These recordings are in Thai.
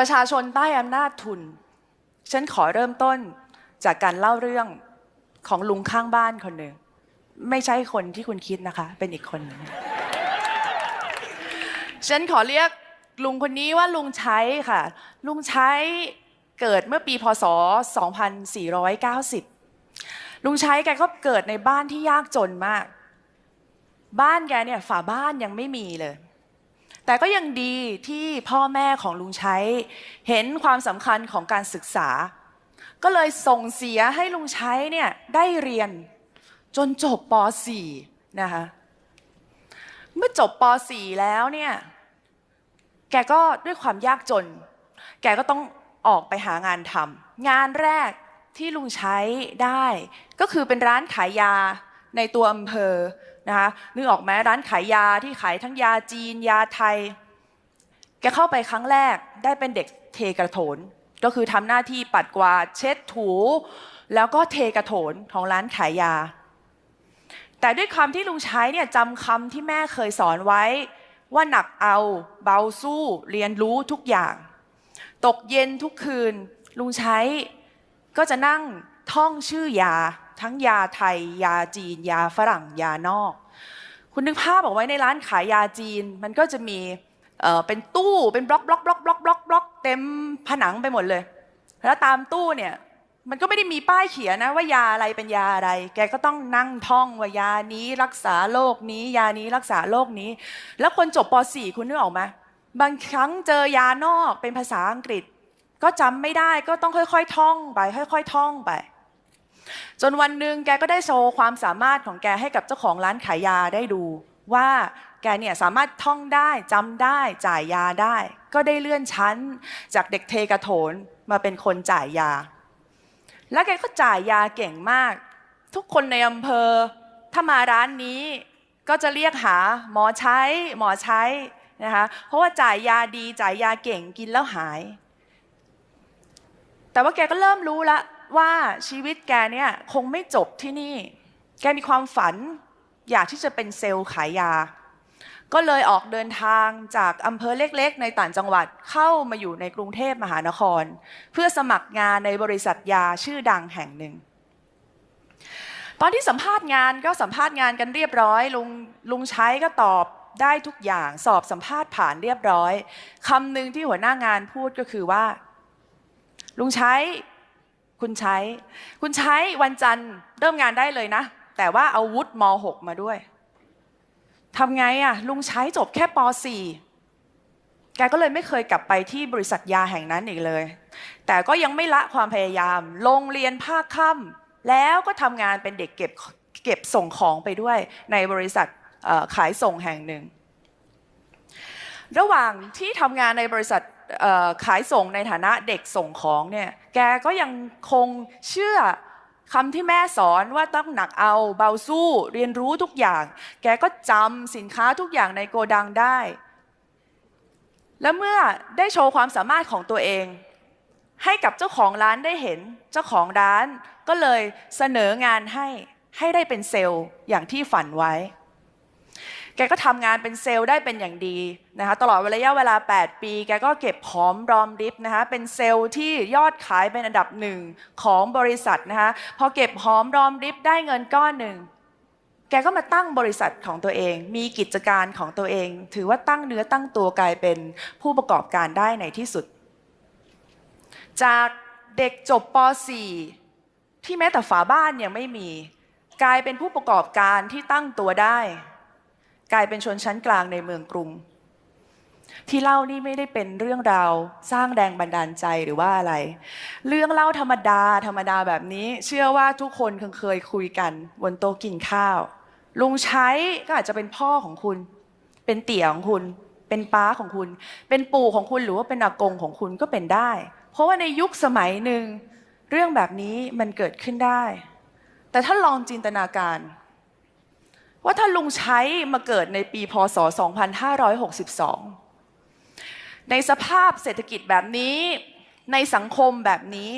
ประชาชนใต้อำนาจทุน ฉันขอเริ่มต้นจากการเล่าเรื่องของลุงข้างบ้านคนหนึ่ง ไม่ใช่คนที่คุณคิดนะคะ เป็นอีกคนหนึ่งฉันขอเรียกลุงคนนี้ว่าลุงใช้ค่ะ ลุงใช้เกิดเมื่อปีพศ 2490 ลุงใช้แกก็เกิดในบ้านที่ยากจนมาก บ้านแกเนี่ยฝาบ้านยังไม่มีเลย แต่ก็ยังดีที่พ่อแม่ของลุงใช้ เห็นความสำคัญของการศึกษา ก็เลยส่งเสียให้ลุงใช้เนี่ยได้เรียนจนจบป .4 นะคะ เมื่อจบป .4 แล้วเนี่ยแกก็ด้วยความยากจน แกก็ต้องออกไปหางานทำงานแรกที่ลุงใช้ได้ ก็คือเป็นร้านขายยาในตัวอำเภอ นะคะนึกออกไหมร้านขายยาที่ขายทั้งยาจีน ยาไทย แกเข้าไปครั้งแรกได้เป็นเด็กเทกระโถน ก็คือทำหน้าที่ปัดกวาดเช็ดถู แล้วก็เทกระโถนของร้านขายยา แต่ด้วยคำที่ลุงใช้เนี่ยจำคำที่แม่เคยสอนไว้ ว่าหนักเอาเบาสู้เรียนรู้ทุกอย่าง ตกเย็นทุกคืนลุงใช้ก็จะนั่ง ท่องชื่อยา ทั้งยาไทย ยาจีน ยาฝรั่ง ยานอก คุณนึกภาพออกไว้ในร้านขายยาจีน มันก็จะมีเป็นตู้เป็นบล็อกบล็อกบล็อกบล็อกบล็อกบล็อกเต็มผนังไปหมดเลย แล้วตามตู้เนี่ยมันก็ไม่ได้มีป้ายเขียนนะว่ายาอะไรเป็นยาอะไร แกก็ต้องนั่งท่องว่ายานี้รักษาโรคนี้ ยานี้รักษาโรคนี้ แล้วคนจบป .4 คุณนึกออกไหมบางครั้งเจอยานอกเป็นภาษาอังกฤษ ก็จำไม่ได้ก็ต้องค่อยๆ ท่องไป ค่อย ๆ ท่องไป จนวันหนึ่งแกก็ได้โชว์ความสามารถของแกให้กับเจ้าของร้านขายยาได้ดู ว่าแกเนี่ยสามารถท่องได้จำได้จ่ายยาได้ ก็ได้เลื่อนชั้น จากเด็กเทกระโถนมาเป็นคนจ่ายยา แล้วแกก็จ่ายยาเก่งมาก ทุกคนในอำเภอ ถ้ามาร้านนี้ก็จะเรียกหาหมอใช้ หมอใช้นะคะเพราะว่าจ่ายยาดีจ่ายยาเก่งกินแล้วหาย แต่ว่าแกก็เริ่มรู้ละ ว่าชีวิตแกเนี่ยคงไม่จบที่นี่ แกมีความฝัน อยากที่จะเป็นเซลล์ขายยา ก็เลยออกเดินทางจากอำเภอเล็กๆ ในต่างจังหวัดเข้ามาอยู่ในกรุงเทพมหานคร เพื่อสมัครงานในบริษัทยาชื่อดังแห่งหนึ่งตอนที่สัมภาษณ์งานก็สัมภาษณ์งานกันเรียบร้อย ลุงลุงใช้ก็ตอบได้ทุกอย่าง สอบสัมภาษณ์ผ่านเรียบร้อยคำหนึ่งที่หัวหน้างานพูดก็คือว่า ลุงใช้ คุณใช้ คุณใช้วันจันทร์เริ่มงานได้เลยนะ แต่ว่าเอาวุฒิม .6 มาด้วยทำไงอะลุงใช้จบแค่ป .4 แกก็เลยไม่เคยกลับไปที่บริษัทยาแห่งนั้นอีกเลย แต่ก็ยังไม่ละความพยายาม ลงเรียนภาคค่ำแล้วก็ทำงานเป็นเด็กเก็บเก็บส่งของไปด้วยในบริษัทขายส่งแห่งหนึ่ง ระหว่างที่ทำงานในบริษัท ขายส่งในฐานะเด็กส่งของเนี่ยแกก็ยังคงเชื่อคำที่แม่สอนว่าต้องหนักเอาเบาสู้เรียนรู้ทุกอย่าง แกก็จำสินค้าทุกอย่างในโกดังได้ และเมื่อได้โชว์ความสามารถของตัวเอง ให้กับเจ้าของร้านได้เห็นเจ้าของร้านก็เลยเสนองานให้ให้ได้เป็นเซลล์อย่างที่ฝันไว้ แกก็ทำงานเป็นเซลล์ได้เป็นอย่างดีนะคะตลอดระยะเวลา 8 ปี แกก็เก็บหอมรอมริบนะคะเป็นเซลล์ที่ยอดขายเป็นอันดับหนึ่งของบริษัทนะคะพอเก็บหอมรอมริบได้เงินก้อนหนึ่งแกก็มาตั้งบริษัทของตัวเอง มีกิจการของตัวเอง ถือว่าตั้งเนื้อตั้งตัวกลายเป็นผู้ประกอบการได้ในที่สุด จากเด็กจบป .4 ที่แม้แต่ฝาบ้านยังไม่มี กลายเป็นผู้ประกอบการที่ตั้งตัวได้ กลายเป็นชนชั้นกลางในเมืองกรุง ที่เล่านี่ไม่ได้เป็นเรื่องราวสร้างแรงบันดาลใจหรือว่าอะไร เรื่องเล่าธรรมดาธรรมดาแบบนี้ เชื่อว่าทุกคนเคยคุยกันบนโต๊ะกินข้าว ลุงใช้ก็อาจจะเป็นพ่อของคุณ เป็นเตี่ยของคุณ เป็นป้าของคุณ เป็นปู่ของคุณหรือว่าเป็นอากงของคุณก็เป็นได้ เพราะว่าในยุคสมัยหนึ่งเรื่องแบบนี้มันเกิดขึ้นได้ แต่ถ้าลองจินตนาการ ว่าถ้าลุงใช้มาเกิดในปีพศ 2562 ในสภาพเศรษฐกิจแบบนี้ ในสังคมแบบนี้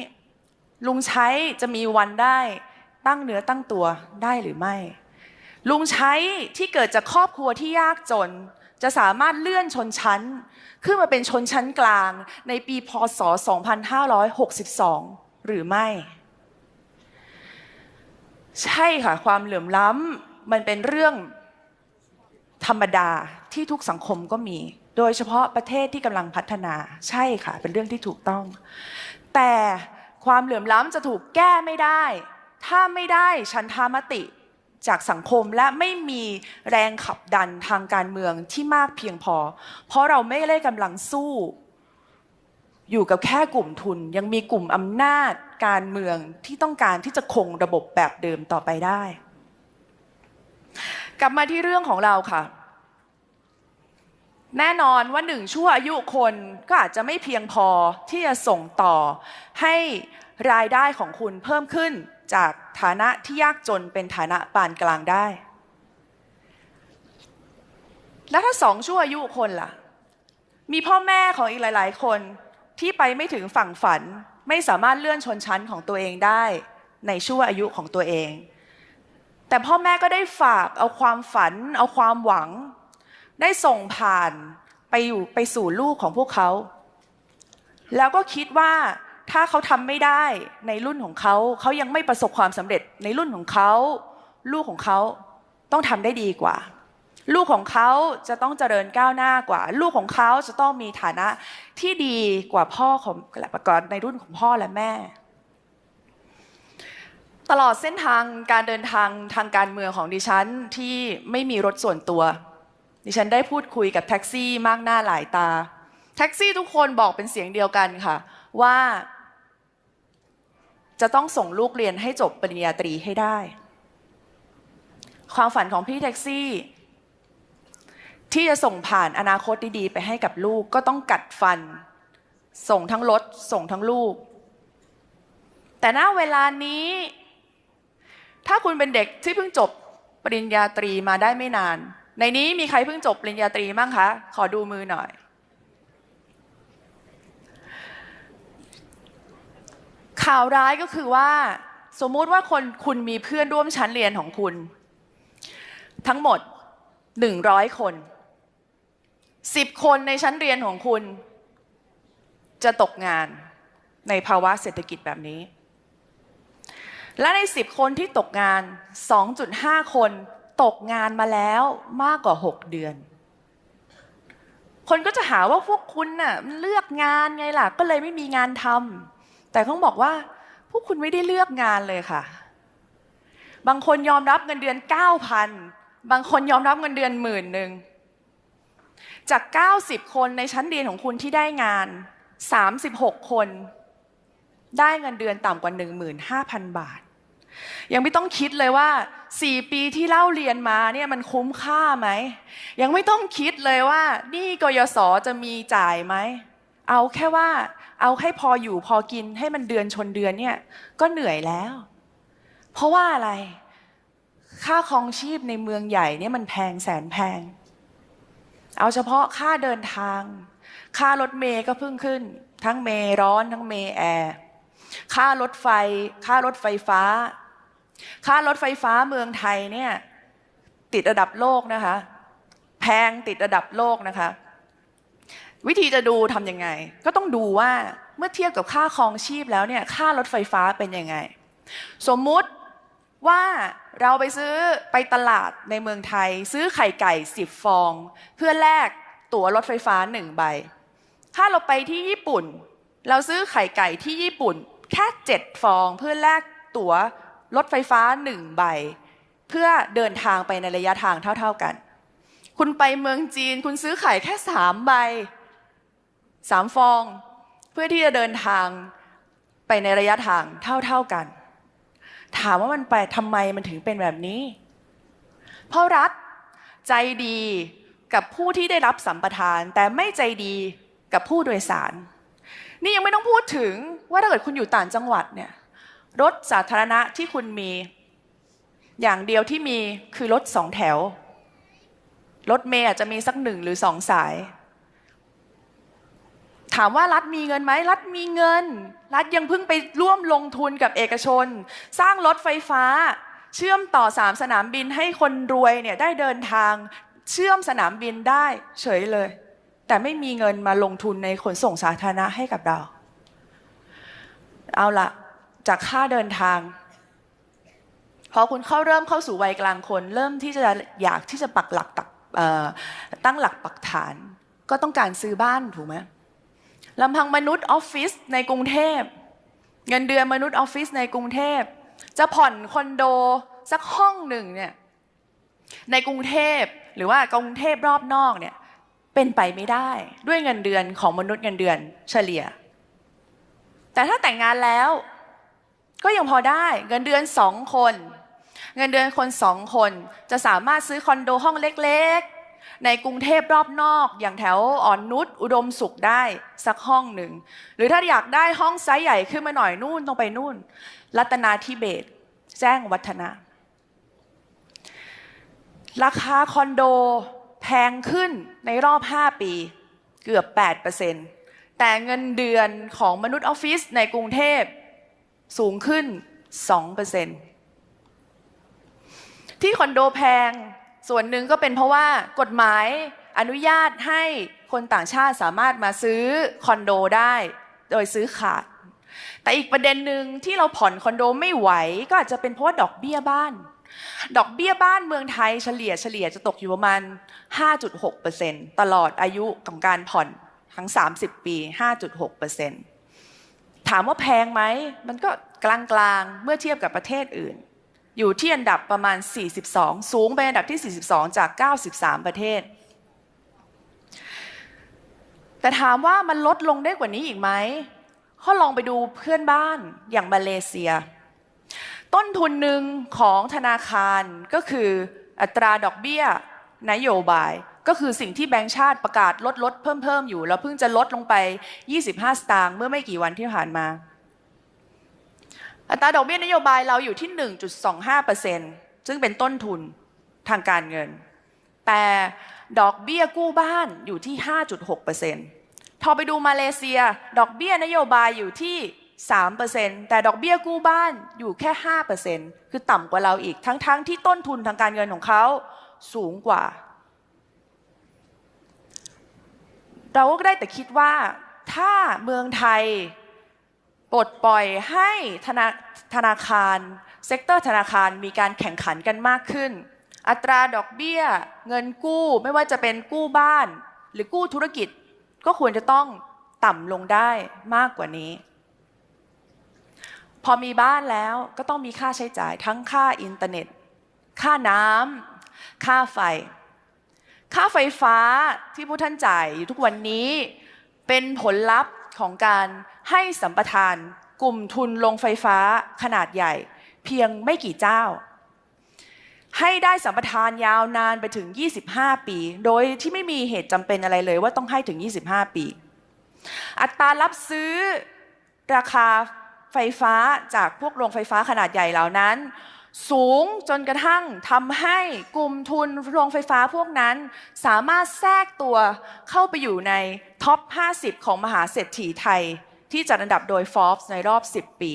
ลุงใช้จะมีวันได้ตั้งเนื้อตั้งตัวได้หรือไม่ ลุงใช้ที่เกิดจากครอบครัวที่ยากจน จะสามารถเลื่อนชนชั้น ขึ้นมาเป็นชนชั้นกลางในปีพศ 2562 หรือไม่ ใช่ค่ะความเหลื่อมล้ำ มันเป็นเรื่องธรรมดาที่ทุกสังคมก็มี โดยเฉพาะประเทศที่กำลังพัฒนาใช่ค่ะ เป็นเรื่องที่ถูกต้อง แต่ความเหลื่อมล้ำจะถูกแก้ไม่ได้ ถ้าไม่ได้ชันทามติจากสังคมและไม่มีแรงขับดันทางการเมืองที่มากเพียงพอ เพราะเราไม่ได้กำลังสู้ อยู่กับแค่กลุ่มทุน ยังมีกลุ่มอำนาจการเมืองที่ต้องการที่จะคงระบบแบบเดิมต่อไปได้ กลับมาที่เรื่องของเราค่ะ แน่นอนว่าหนึ่งชั่วอายุคนก็อาจจะไม่เพียงพอที่จะส่งต่อให้รายได้ของคุณเพิ่มขึ้นจากฐานะที่ยากจนเป็นฐานะปานกลางได้ แล้วถ้าสองชั่วอายุคนล่ะ มีพ่อแม่ของอีกหลาย ๆ คนที่ไปไม่ถึงฝั่งฝันไม่สามารถเลื่อนชนชั้นของตัวเองได้ในชั่วอายุของตัวเอง แต่พ่อแม่ก็ได้ฝากเอาความฝัน เอาความหวัง ได้ส่งผ่านไปอยู่ไปสู่ลูกของพวกเขา แล้วก็คิดว่าถ้าเขาทำไม่ได้ในรุ่นของเขา เขายังไม่ประสบความสำเร็จในรุ่นของเขา ลูกของเขาต้องทำได้ดีกว่า ลูกของเขาจะต้องเจริญก้าวหน้ากว่า ลูกของเขาจะต้องมีฐานะที่ดีกว่าพ่อของประกอบในรุ่นของพ่อและแม่ ตลอดเส้นทางการเดินทางทางการเมืองของดิฉันที่ไม่มีรถส่วนตัว ดิฉันได้พูดคุยกับแท็กซี่มากหน้าหลายตา แท็กซี่ทุกคนบอกเป็นเสียงเดียวกันค่ะ ว่า จะต้องส่งลูกเรียนให้จบปริญญาตรีให้ได้ ความฝันของพี่แท็กซี่ ที่จะส่งผ่านอนาคตดีๆ ไปให้กับลูกก็ต้องกัดฟัน ส่งทั้งรถส่งทั้งลูก แต่ณเวลานี้ ถ้าคุณเป็นเด็กที่เพิ่งจบปริญญาตรีมาได้ไม่นาน ในนี้มีใครเพิ่งจบปริญญาตรีบ้างคะ ขอดูมือหน่อย ข่าวร้ายก็คือว่า สมมุติว่าคนคุณมีเพื่อนร่วมชั้นเรียนของคุณ ทั้งหมด 100 คน 10 คนในชั้นเรียนของคุณ จะตกงานในภาวะเศรษฐกิจแบบนี้ และใน 10 คนที่ตกงาน 2.5 คนตกงานมาแล้วมากกว่า 6 เดือน คนก็จะหาว่าพวกคุณน่ะเลือกงานไงล่ะ ก็เลยไม่มีงานทำแต่เขาบอกว่า พวกคุณไม่ได้เลือกงานเลยค่ะ บางคนยอมรับเงินเดือน 9,000 บางคนยอมรับเงินเดือนหมื่นหนึ่งจาก 90 คนในชั้นเรียนของคุณที่ได้งาน 36 คน ได้เงินเดือนต่ำกว่า 15,000 บาท ยังไม่ต้องคิดเลยว่า 4 ปีที่เล่าเรียนมาเนี่ยมันคุ้มค่าไหม ยังไม่ต้องคิดเลยว่านี่กยศจะมีจ่ายไหม เอาแค่ว่าเอาให้พออยู่พอกินให้มันเดือนชนเดือนเนี่ยก็เหนื่อยแล้ว เพราะว่าอะไร ค่าครองชีพในเมืองใหญ่เนี่ยมันแพงแสนแพง เอาเฉพาะค่าเดินทาง ค่ารถเมย์ก็เพิ่งขึ้น ทั้งเมย์ร้อนทั้งเมย์แอร์ ค่ารถไฟ ค่ารถไฟฟ้า ค่ารถไฟฟ้าเมืองไทยเนี่ยติดระดับโลกนะคะ แพงติดระดับโลกนะคะ วิธีจะดูทำยังไง ก็ต้องดูว่าเมื่อเทียบกับค่าครองชีพแล้วเนี่ยค่ารถไฟฟ้าเป็นยังไง สมมุติว่าเราไปซื้อไปตลาดในเมืองไทย ซื้อไข่ไก่สิบฟอง เพื่อแลกตั๋วรถไฟฟ้าหนึ่งใบ ถ้าเราไปที่ญี่ปุ่น เราซื้อไข่ไก่ที่ญี่ปุ่น แค่เจ็ดฟองเพื่อแลกตั๋วรถไฟฟ้าหนึ่งใบ เพื่อเดินทางไปในระยะทางเท่า ๆกัน คุณไปเมืองจีน คุณซื้อไข่แค่สามใบสามฟอง เพื่อที่จะเดินทางไปในระยะทางเท่า ๆกัน ถามว่ามันไปทำไมมันถึงเป็นแบบนี้ เพราะรัฐใจดีกับผู้ที่ได้รับสัมปทาน แต่ไม่ใจดีกับผู้โดยสาร นี่ยังไม่ต้องพูดถึงว่าถ้าเกิดคุณอยู่ต่างจังหวัดเนี่ยรถสาธารณะที่คุณมี อย่างเดียวที่มีคือรถสองแถว รถเมย์อาจจะมีสักหนึ่งหรือสองสาย ถามว่ารัฐมีเงินไหมรัฐมีเงิน รัฐยังเพิ่งไปร่วมลงทุนกับเอกชน สร้างรถไฟฟ้า เชื่อมต่อสามสนามบินให้คนรวยเนี่ยได้เดินทาง เชื่อมสนามบินได้เฉยเลย แต่ไม่มีเงินมาลงทุนในขนส่งสาธารณะให้กับเรา เอาละจากค่าเดินทาง พอคุณเข้าเริ่มเข้าสู่วัยกลางคน เริ่มที่จะอยากที่จะปักหลักตักตั้งหลักปักฐาน ก็ต้องการซื้อบ้านถูกไหมลำพังมนุษย์ออฟฟิศในกรุงเทพ เงินเดือนมนุษย์ออฟฟิศในกรุงเทพ จะผ่อนคอนโดสักห้องหนึ่งเนี่ยในกรุงเทพหรือว่ากรุงเทพรอบนอกเนี่ย เป็นไปไม่ได้ด้วยเงินเดือนของมนุษย์เงินเดือนเฉลี่ย แต่ถ้าแต่งงานแล้ว ก็ยังพอได้เงินเดือนสองคน เงินเดือนคนสองคนจะสามารถซื้อคอนโดห้องเล็กๆ ในกรุงเทพรอบนอก อย่างแถวอ่อนนุชอุดมสุขได้สักห้องหนึ่ง หรือถ้าอยากได้ห้องไซส์ใหญ่ขึ้นมาหน่อยนู่นต้องไปนู่น รัตนาธิเบศรแจ้งวัฒนะราคาคอนโด แพงขึ้นในรอบ 5 ปีเกือบ 8%แต่เงินเดือนของมนุษย์ออฟฟิศในกรุงเทพสูงขึ้น 2%ที่คอนโดแพงส่วนหนึ่งก็เป็นเพราะว่ากฎหมายอนุญาตให้คนต่างชาติสามารถมาซื้อคอนโดได้ โดยซื้อขาด แต่อีกประเด็นหนึ่งที่เราผ่อนคอนโดไม่ไหว ก็อาจจะเป็นเพราะว่าดอกเบี้ยบ้าน ดอกเบี้ยบ้านเมืองไทยเฉลี่ยเฉลี่ยจะตกอยู่ประมาณ 5.6%ตลอดอายุของการผ่อนทั้ง 30 ปี 5.6%ถามว่าแพงไหม มันก็กลางๆ เมื่อเทียบกับประเทศอื่น อยู่ที่อันดับประมาณ 42 สูงไปอันดับที่ 42 จาก 93 ประเทศ แต่ถามว่ามันลดลงได้กว่านี้อีกไหมก็ลองไปดูเพื่อนบ้านอย่างมาเลเซีย ต้นทุนหนึ่งของธนาคารก็คืออัตราดอกเบี้ยนโยบาย ก็คือสิ่งที่แบงก์ชาติประกาศลดลดเพิ่มเพิ่มอยู่แล้วเพิ่งจะลดลงไป 25 สตางค์เมื่อไม่กี่วันที่ผ่านมา อัตราดอกเบี้ยนโยบายเราอยู่ที่ 1.25%ซึ่งเป็นต้นทุนทางการเงิน แต่ดอกเบี้ยกู้บ้านอยู่ที่ 5.6%พอไปดูมาเลเซีย ดอกเบี้ยนโยบายอยู่ที่ 3%แต่ดอกเบี้ยกู้บ้านอยู่แค่ 5%คือต่ำกว่าเราอีก ทั้งๆทที่ต้นทุนทางการเงินของเขาสูงกว่า เราก็ได้แต่คิดว่าถ้าเมืองไทยปลดปล่อยให้ธนาธนาคาร เซกเตอร์ธนาคารมีการแข่งขันกันมากขึ้น อัตราดอกเบี้ย เงินกู้ไม่ว่าจะเป็นกู้บ้าน หรือกู้ธุรกิจก็ควรจะต้องต่ำลงได้มากกว่านี้ พอมีบ้านแล้วก็ต้องมีค่าใช้จ่ายทั้งค่าอินเทอร์เน็ต ค่าน้ำค่าไฟ ค่าไฟฟ้าที่ผู้ท่านจ่ายอยู่ทุกวันนี้ เป็นผลลัพธ์ของการให้สัมปทานกลุ่มทุนลงไฟฟ้าขนาดใหญ่ เพียงไม่กี่เจ้า ให้ได้สัมปทานยาวนานไปถึง 25 ปี โดยที่ไม่มีเหตุจำเป็นอะไรเลยว่าต้องให้ถึง 25 ปี อัตรารับซื้อราคา ไฟฟ้าจากพวกโรงไฟฟ้าขนาดใหญ่เหล่านั้น สูงจนกระทั่งทำให้กลุ่มทุนโรงไฟฟ้าพวกนั้น สามารถแทรกตัวเข้าไปอยู่ในท็อป 50 ของมหาเศรษฐีไทย ที่จัดอันดับโดย Forbes ในรอบ 10 ปี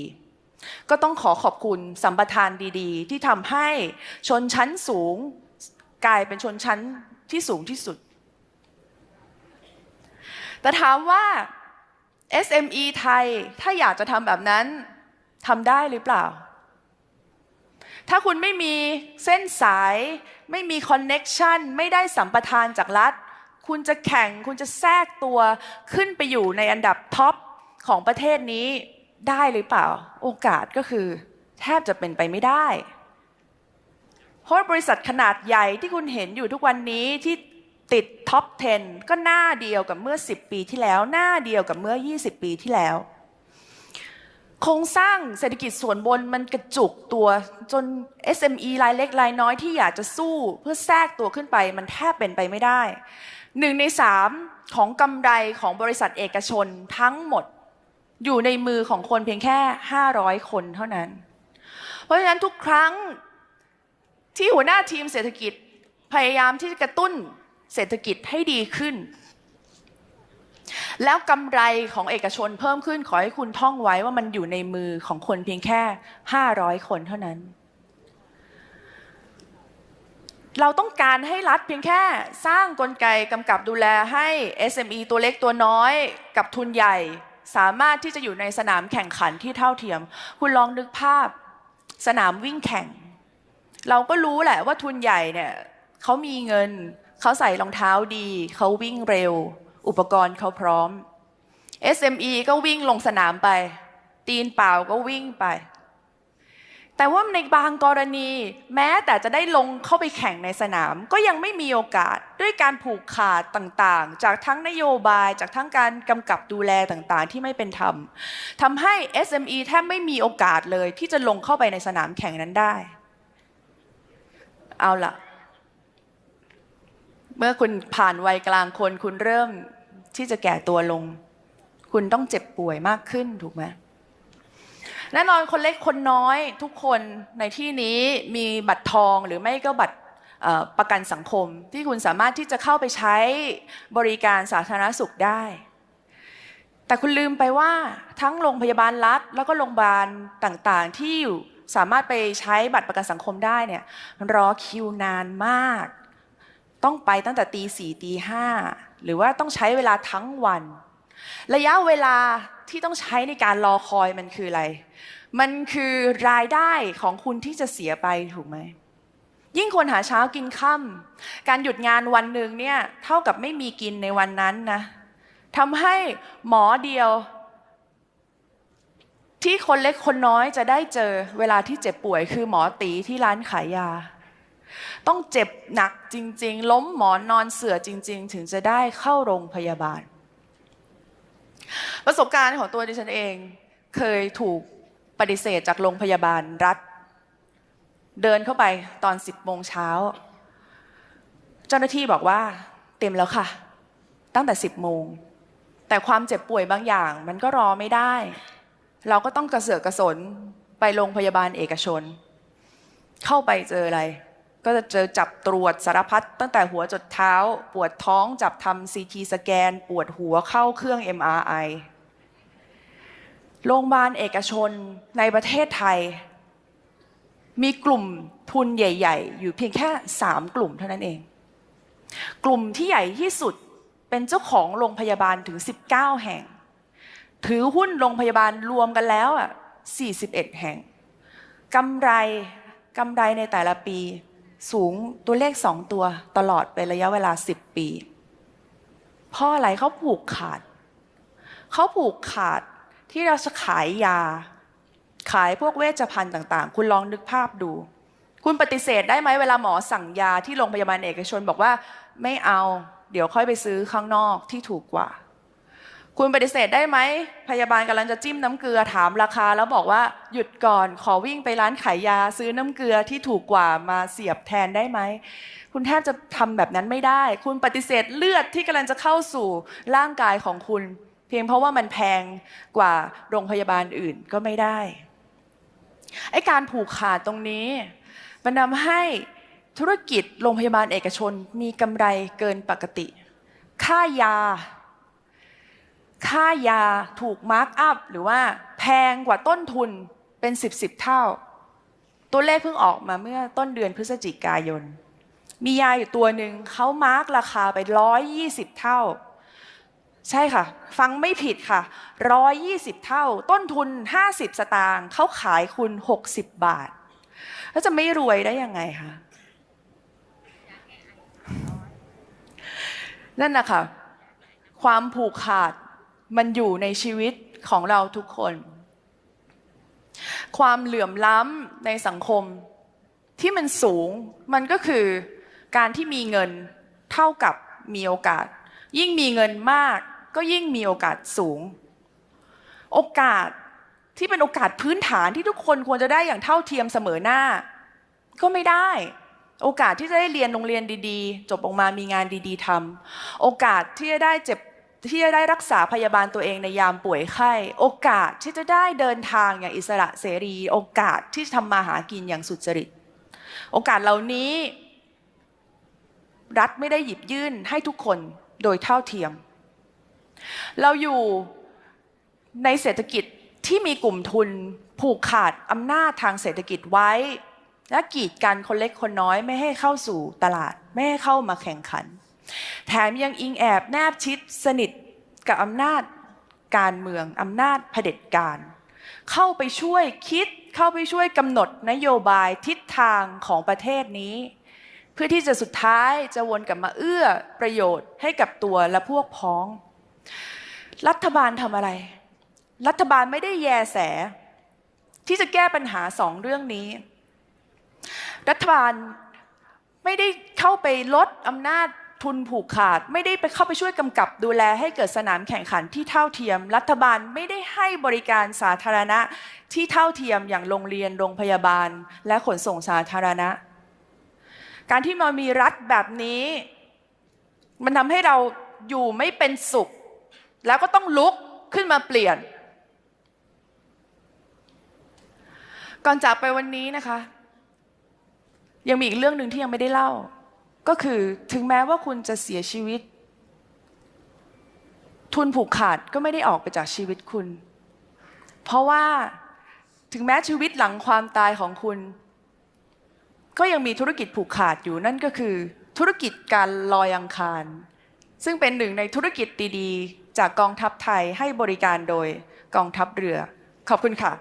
ก็ต้องขอขอบคุณสัมปทานดีๆ ที่ทำให้ชนชั้นสูงกลายเป็นชนชั้นที่สูงที่สุด แต่ถามว่า SME ไทยถ้าอยากจะทำแบบนั้นทำได้หรือเปล่า ถ้าคุณไม่มีเส้นสาย ไม่มีคอนเน็กชันไม่ได้สัมปทานจากรัฐ คุณจะแข่ง คุณจะแทรกตัวขึ้นไปอยู่ในอันดับท็อปของประเทศนี้ได้หรือเปล่า โอกาสก็คือ แทบจะเป็นไปไม่ได้ เพราะบริษัทขนาดใหญ่ที่คุณเห็นอยู่ทุกวันนี้ที่ ติดท็อป 10 ก็หน้าเดียวกับเมื่อ 10 ปีที่แล้ว หน้าเดียวกับเมื่อ 20 ปีที่แล้ว โครงสร้างเศรษฐกิจส่วนบนมันกระจุกตัวจน SME รายเล็กรายน้อยที่อยากจะสู้เพื่อแทรกตัวขึ้นไปมันแทบเป็นไปไม่ได้หนึ่งในสามของกำไรของบริษัทเอกชนทั้งหมดอยู่ในมือของคนเพียงแค่ 500 คนเท่านั้น เพราะฉะนั้นทุกครั้งที่หัวหน้าทีมเศรษฐกิจพยายามที่จะกระตุ้น เศรษฐกิจให้ดีขึ้น แล้วกำไรของเอกชนเพิ่มขึ้นขอให้คุณท่องไว้ว่ามันอยู่ในมือของคนเพียงแค่ 500 คนเท่านั้น เราต้องการให้รัฐเพียงแค่สร้างกลไกกำกับดูแลให้ SME ตัวเล็กตัวน้อยกับทุนใหญ่สามารถที่จะอยู่ในสนามแข่งขันที่เท่าเทียม คุณลองนึกภาพสนามวิ่งแข่ง เราก็รู้แหละว่าทุนใหญ่เนี่ยเขามีเงิน เขาใส่รองเท้าดี เขาวิ่งเร็ว อุปกรณ์เขาพร้อม SME ก็วิ่งลงสนามไป ตีนเปล่าก็วิ่งไป แต่ว่าในบางกรณี แม้แต่จะได้ลงเข้าไปแข่งในสนาม ก็ยังไม่มีโอกาสด้วยการผูกขาดต่างๆ จากทั้งนโยบายจากทั้งการกำกับดูแลต่างๆ ที่ไม่เป็นธรรมทำให้ SME แทบไม่มีโอกาสเลยที่จะลงเข้าไปในสนามแข่งนั้นได้ เอาล่ะ เมื่อคุณผ่านวัยกลางคน คุณเริ่มที่จะแก่ตัวลง คุณต้องเจ็บป่วยมากขึ้นถูกไหมแน่นอนคนเล็กคนน้อยทุกคนในที่นี้มีบัตรทองหรือไม่ก็บัตรประกันสังคม ที่คุณสามารถที่จะเข้าไปใช้บริการสาธารณสุขได้ แต่คุณลืมไปว่าทั้งโรงพยาบาลรัฐ แล้วก็โรงพยาบาลต่างๆ ที่อยู่สามารถไปใช้บัตรประกันสังคมได้เนี่ยรอคิวนานมาก ต้องไปตั้งแต่ตีสี่ตีห้าหรือว่าต้องใช้เวลาทั้งวัน ระยะเวลาที่ต้องใช้ในการรอคอยมันคืออะไร มันคือรายได้ของคุณที่จะเสียไปถูกไหม ยิ่งคนหาเช้ากินค่ำการหยุดงานวันหนึ่งเนี่ยเท่ากับไม่มีกินในวันนั้นนะทำให้หมอเดียว ที่คนเล็กคนน้อยจะได้เจอเวลาที่เจ็บป่วย คือหมอตีที่ร้านขายยา ต้องเจ็บหนักจริง ๆ ล้มหมอนนอนเสือจริง ๆ ถึงจะได้เข้าโรงพยาบาล ประสบการณ์ของตัวดิฉันเองเคยถูกปฏิเสธจากโรงพยาบาลรัฐ เดินเข้าไปตอน10โมงเช้า เจ้าหน้าที่บอกว่าเต็มแล้วค่ะ ตั้งแต่10โมง แต่ความเจ็บป่วยบางอย่างมันก็รอไม่ได้ เราก็ต้องกระเสือกกระสนไปโรงพยาบาลเอกชน เข้าไปเจออะไร ก็จะเจอจับตรวจสารพัดตั้งแต่หัวจดเท้า ปวดท้องจับทำซีทีสแกน ปวดหัวเข้าเครื่อง MRI โรงพยาบาลเอกชนในประเทศไทย มีกลุ่มทุนใหญ่ ๆ อยู่เพียงแค่ 3 กลุ่มเท่านั้นเอง กลุ่มที่ใหญ่ที่สุดเป็นเจ้าของโรงพยาบาลถึง 19 แห่ง ถือหุ้นโรงพยาบาลรวมกันแล้วอะ41 แห่งกำไรกำไรในแต่ละปี สูงตัวเลขสองตัวตลอดเป็นระยะเวลา10ปีเพราะอะไรเขาผูกขาด เขาผูกขาดที่เราจะขายยา ขายพวกเวชภัณฑ์ต่างๆ คุณลองนึกภาพดู คุณปฏิเสธได้ไหมเวลาหมอสั่งยาที่โรงพยาบาลเอกชน บอกว่าไม่เอา เดี๋ยวค่อยไปซื้อข้างนอกที่ถูกกว่า คุณปฏิเสธได้ไหม พยาบาลกำลังจะจิ้มน้ำเกลือถามราคา แล้วบอกว่าหยุดก่อนขอวิ่งไปร้านขายยาซื้อน้ำเกลือที่ถูกกว่ามาเสียบแทนได้ไหม คุณแทบจะทำแบบนั้นไม่ได้ คุณปฏิเสธเลือดที่กำลังจะเข้าสู่ร่างกายของคุณ เพียงเพราะว่ามันแพงกว่าโรงพยาบาลอื่นก็ไม่ได้ ไอ้การผูกขาดตรงนี้ มันทำให้ธุรกิจโรงพยาบาลเอกชนมีกำไรเกินปกติ ค่ายา ค่ายาถูกมาร์กอัพหรือว่าแพงกว่าต้นทุนเป็น 10บสเท่า ตัวเลขเพิ่งออกมาเมื่อต้นเดือนพฤศจิกายน มียาอยู่ตัวหนึ่งเขามาร์กราคาไป 120 เท่า ใช่ค่ะ ฟังไม่ผิดค่ะ 120 เท่า ต้นทุน 50 สตางค์เขาขายคุณ 60 บาท แล้วจะไม่รวยได้ยังไงคะนั่นนะคะความผูกขาด มันอยู่ในชีวิตของเราทุกคน ความเหลื่อมล้ำในสังคมที่มันสูงมันก็คือการที่มีเงินเท่ากับมีโอกาส ยิ่งมีเงินมากก็ยิ่งมีโอกาสสูง โอกาสที่เป็นโอกาสพื้นฐานที่ทุกคนควรจะได้อย่างเท่าเทียมเสมอหน้า ก็ไม่ได้ โอกาสที่จะได้เรียนโรงเรียนดีๆ จบออกมามีงานดีๆทำโอกาสที่จะได้เจ็บ ที่จะได้รักษาพยาบาลตัวเองในยามป่วยไข้ โอกาสที่จะได้เดินทางอย่างอิสระเสรี โอกาสที่จะทำมาหากินอย่างสุจริต โอกาสเหล่านี้ รัฐไม่ได้หยิบยื่นให้ทุกคนโดยเท่าเทียม เราอยู่ในเศรษฐกิจที่มีกลุ่มทุนผูกขาดอำนาจทางเศรษฐกิจไว้ และกีดกันคนเล็กคนน้อยไม่ให้เข้าสู่ตลาด ไม่ให้เข้ามาแข่งขัน แถมยังอิงแอบแนบชิดสนิทกับอำนาจการเมืองอำนาจเผด็จการ เข้าไปช่วยคิดเข้าไปช่วยกำหนดนโยบายทิศทางของประเทศนี้ เพื่อที่จะสุดท้ายจะวนกลับมาเอื้อประโยชน์ให้กับตัวและพวกพ้อง รัฐบาลทำอะไร รัฐบาลไม่ได้แยแส ที่จะแก้ปัญหาสองเรื่องนี้ รัฐบาลไม่ได้เข้าไปลดอำนาจ ทุนผูกขาด ไม่ได้ไปเข้าไปช่วยกำกับดูแลให้เกิดสนามแข่งขันที่เท่าเทียม รัฐบาลไม่ได้ให้บริการสาธารณะที่เท่าเทียมอย่างโรงเรียนโรงพยาบาล และขนส่งสาธารณะ การที่มันมีรัฐแบบนี้ มันทำให้เราอยู่ไม่เป็นสุข แล้วก็ต้องลุกขึ้นมาเปลี่ยน ก่อนจากไปวันนี้นะคะ ยังมีอีกเรื่องหนึ่งที่ยังไม่ได้เล่า ก็คือถึงแม้ว่าคุณจะเสียชีวิต ทุนผูกขาดก็ไม่ได้ออกไปจากชีวิตคุณ เพราะว่าถึงแม้ชีวิตหลังความตายของคุณ ก็ยังมีธุรกิจผูกขาดอยู่นั่นก็คือ ธุรกิจการลอยอังคาร ซึ่งเป็นหนึ่งในธุรกิจดีๆ จากกองทัพไทยให้บริการโดยกองทัพเรือ ขอบคุณค่ะ